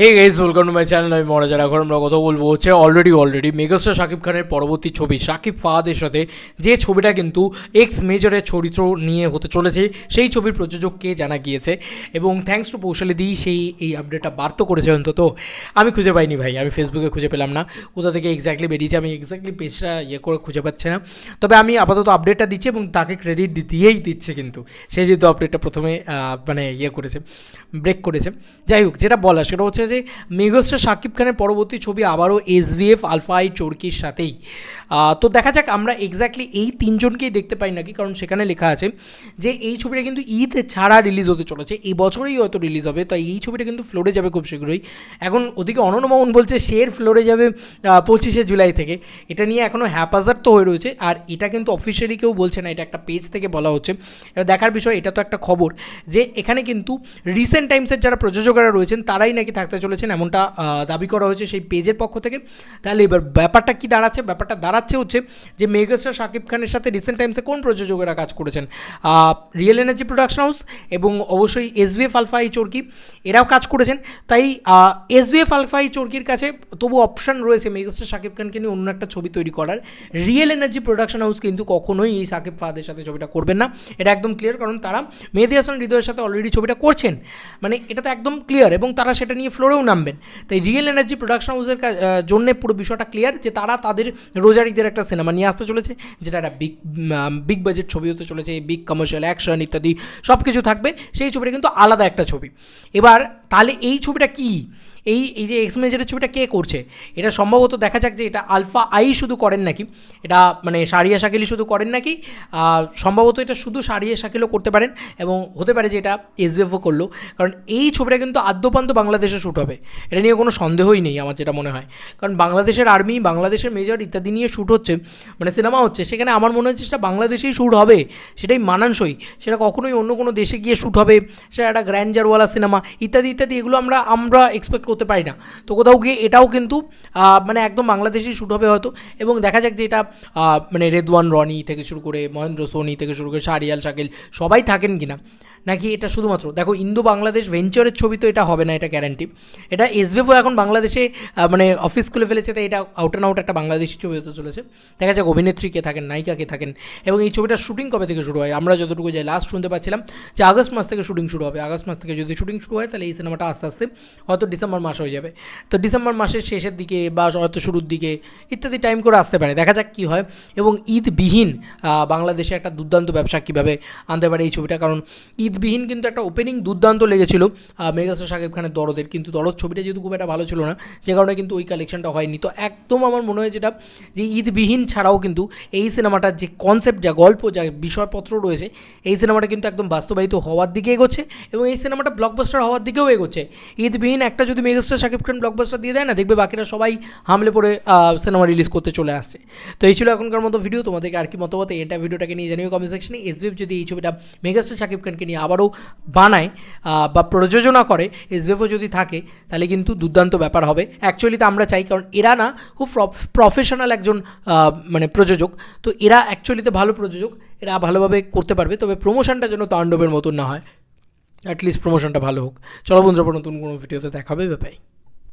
Hey guys welcome to my channel আমি মরাজার এখন আমরা কথা বলব হচ্ছে অলরেডি অলরেডি মেগাস্টার শাকিব খানের পরবর্তী ছবি, শাকিব ফাহাদের সাথে যে ছবিটা কিন্তু এক্স মেজরের চরিত্র নিয়ে হতে চলেছে, সেই ছবির প্রযোজককে জানা গিয়েছে এবং থ্যাঙ্কস টু দি সেই এই আপডেটটা বার্তা করেছে অন্তত। আমি খুঁজে পাইনি ভাই, আমি ফেসবুকে খুঁজে পেলাম না। কোথা থেকে এক্স্যাক্টলি বেরিয়েছে আমি এক্স্যাক্টলি পেজটা ইয়ে করে খুঁজে পাচ্ছি না। তবে আমি আপাতত আপডেটটা দিচ্ছি এবং তাকে ক্রেডিট দিয়েই দিচ্ছে কিন্তু। সে যেহেতু আপডেটটা প্রথমে মানে ইয়ে করেছে ব্রেক করেছে। যাই হোক, যেটা বলা সেটা হচ্ছে যে মেগাস্টার শাকিব খানের পরবর্তী ছবি আবারও এস এসভিএফ আলফাই চরকির সাথেই। তো দেখা যাক, আমরা এক্স্যাক্টলি এই তিনজনকেই দেখতে পাই নাকি, কারণ সেখানে লেখা আছে যে এই ছবিটা কিন্তু ঈদ ছাড়া রিলিজ হতে চলেছে। এই বছরেই হয়তো রিলিজ হবে, তাই এই ছবিটা কিন্তু ফ্লোরে যাবে খুব শীঘ্রই। এখন ওদিকে অনন্য মোহন বলছে, শের ফ্লোরে যাবে পঁচিশে জুলাই থেকে। এটা নিয়ে এখনও হ্যাপাজার তো হয়ে রয়েছে, আর এটা কিন্তু অফিসিয়ালি কেউ বলছে না, এটা একটা পেজ থেকে বলা হচ্ছে। দেখার বিষয়, এটা তো একটা খবর যে এখানে কিন্তু রিসেন্ট টাইমসের যারা প্রযোজকরা রয়েছেন, তারাই নাকি থাকতে চলেছেন, এমনটা দাবি করা হয়েছে সেই পেজের পক্ষ থেকে। তাহলে এবার ব্যাপারটা কি দাঁড়াচ্ছে? ব্যাপারটা দাঁড়াচ্ছে হচ্ছে যে মেগাস্টার শাকিব খানের সাথে রিসেন্ট টাইমসে কোন প্রযোজকেরা কাজ করেছেন? রিয়েল এনার্জি প্রোডাকশন হাউস এবং অবশ্যই এসবিএফ আলফা এই চরকি, এরাও কাজ করেছেন। তাই এসবিএফ আলফা এই চরকির কাছে তবু অপশন রয়েছে মেগাস্টার শাকিব খানকে নিয়ে অন্য একটা ছবি তৈরি করার। রিয়েল এনার্জি প্রোডাকশন হাউস কিন্তু কখনোই এই সাকিব ফাদের সাথে ছবিটা করবেন না। এটা একদম ক্লিয়ার কারণ তারা মেহেদি হাসান হৃদয়ের সাথে অলরেডি ছবিটা করছেন। মানে এটা তো একদম ক্লিয়ার এবং তারা সেটা নিয়ে ফ্লোরেও নামবেন। তাই রিয়েল এনার্জি প্রোডাকশন হাউসের জন্য পুরো বিষয়টা ক্লিয়ার যে তারা তাদের রোজারিদের একটা সিনেমা নিয়ে আসতে চলেছে, যেটা একটা বিগ বিগ বাজেট ছবি হতে চলেছে বিগ কমার্শিয়াল অ্যাকশন ইত্যাদি সব কিছু থাকবে। সেই ছবিটা কিন্তু আলাদা একটা ছবি। এবার তাহলে এই ছবিটা কী? এই এই যে এক্স মেজরের ছবিটা কে করছে? এটা সম্ভবত দেখা যাক যে এটা আলফা আই শুধু করেন নাকি? এটা মানে সারিয়া শাকিলই শুধু করেন নাকি? সম্ভবত এটা শুধু সারিয়া শাকিলও করতে পারেন এবং হতে পারে যে এটা এসবিএফও করল। কারণ এই ছবিটা কিন্তু আদ্যপান্ত বাংলাদেশে শ্যুট হবে। এটা নিয়ে কোনো সন্দেহই নেই আমার যেটা মনে হয়। কারণ বাংলাদেশের আর্মি বাংলাদেশের মেজর ইত্যাদি নিয়ে শ্যুট হচ্ছে মানে সিনেমা হচ্ছে, সেখানে আমার মনে হচ্ছে সেটা বাংলাদেশেই শ্যুট হবে। সেটাই মানানসই। সেটা কখনোই অন্য কোনো দেশে গিয়ে শ্যুট হবে। সেটা একটা গ্র্যান্ডজারওয়ালা সিনেমা ইত্যাদি ইত্যাদি, এগুলো আমরা আমরা এক্সপেক্ট করতে পারি না। তো কোথাও গিয়ে এটাও কিন্তু মানে একদম বাংলাদেশেই শ্যুট হবে হয়তো। এবং দেখা যাক যে এটা মানে রেদওয়ান, রনি থেকে শুরু করে মহেন্দ্র, সোনি থেকে শুরু করে শাহরিয়াল শাকিল সবাই থাকেন কিনা? নাকি এটা শুধুমাত্র? দেখো ইন্দো বাংলাদেশ ভেঞ্চারের ছবি তো এটা হবে না, এটা গ্যারান্টি এটা এসবিএফও এখন বাংলাদেশে মানে অফিস খুলে ফেলেছে তাই এটা আউট অ্যান্ড আউট একটা বাংলাদেশি ছবি হতে চলেছে। দেখা যাক অভিনেত্রী কে থাকেন, নায়িকা কে থাকেন। এবং এই ছবিটার শুটিং কবে থেকে শুরু হয়? আমরা যতটুকু যাই লাস্ট শুনতে পাচ্ছিলাম যে আগস্ট মাস থেকে শুটিং শুরু হবে। আগস্ট মাস থেকে যদি শুটিং শুরু হয়, তাহলে এই সিনেমাটা আস্তে আস্তে, হয়তো ডিসেম্বর মাস হয়ে যাবে। তো ডিসেম্বর মাসের শেষের দিকে বা হয়তো শুরুর দিকে ইত্যাদি টাইম করে আসতে পারে। দেখা যাক কী হয়। এবং ঈদবিহীন বাংলাদেশে একটা দুর্দান্ত ব্যবসা কীভাবে আনতে পারে এই ছবিটা। কারণ ঈদবিহীন কিন্তু একটা ওপেনিং দুর্দান্ত লেগেছিল মেগাস্টার শাকিব খানের দরদের। কিন্তু দরদ ছবিটা যেহেতু খুব একটা ভালো ছিল না, যে কারণে কিন্তু ওই কালেকশনটা হয়নি। তো একদম আমার মনে হয় যেটা, যে ঈদবিহীন ছাড়াও কিন্তু এই সিনেমাটার যে কনসেপ্ট যা গল্প, যা বিষয়পত্র রয়েছে, এই সিনেমাটা কিন্তু একদম বাস্তবায়িত হওয়ার দিকে এগোচ্ছে এবং এই সিনেমাটা ব্লকবাস্টার হওয়ার দিকেও এগোচ্ছে। ঈদবিহীন একটা যদি মেগাস্টার শাকিব খান ব্লকবাস্টার দিয়ে দেয় না, দেখবে বাকিরা সবাই হামলে পড়ে সিনেমা রিলিজ করতে চলে আসছে। তো এই ছিল এখনকার মতো ভিডিও তোমাদেরকে আর কি মতামত এটা ভিডিওটাকে নিয়ে জানিও কমেন্ট সেকশনে এসবিএফ যদি এই ছবিটা মেগাস্টার শাকিব খানকে নিয়ে আবারও বানায় বা প্রযোজনা করে এসবিএফও যদি থাকে, তাহলে কিন্তু দুর্দান্ত ব্যাপার হবে। অ্যাকচুয়ালি তো আমরা চাই, কারণ এরা না খুব প্রফেশনাল একজন মানে প্রযোজক। তো এরা অ্যাকচুয়ালিতে ভালো প্রযোজক, এরা ভালোভাবে করতে পারবে, তবে প্রমোশনটা যেন তাণ্ডবের মতন না হয়। অ্যাটলিস্ট প্রমোশনটা ভালো হোক। চলো বন্ধুরা নতুন কোনো ভিডিওতে দেখাবে ব্যাপাই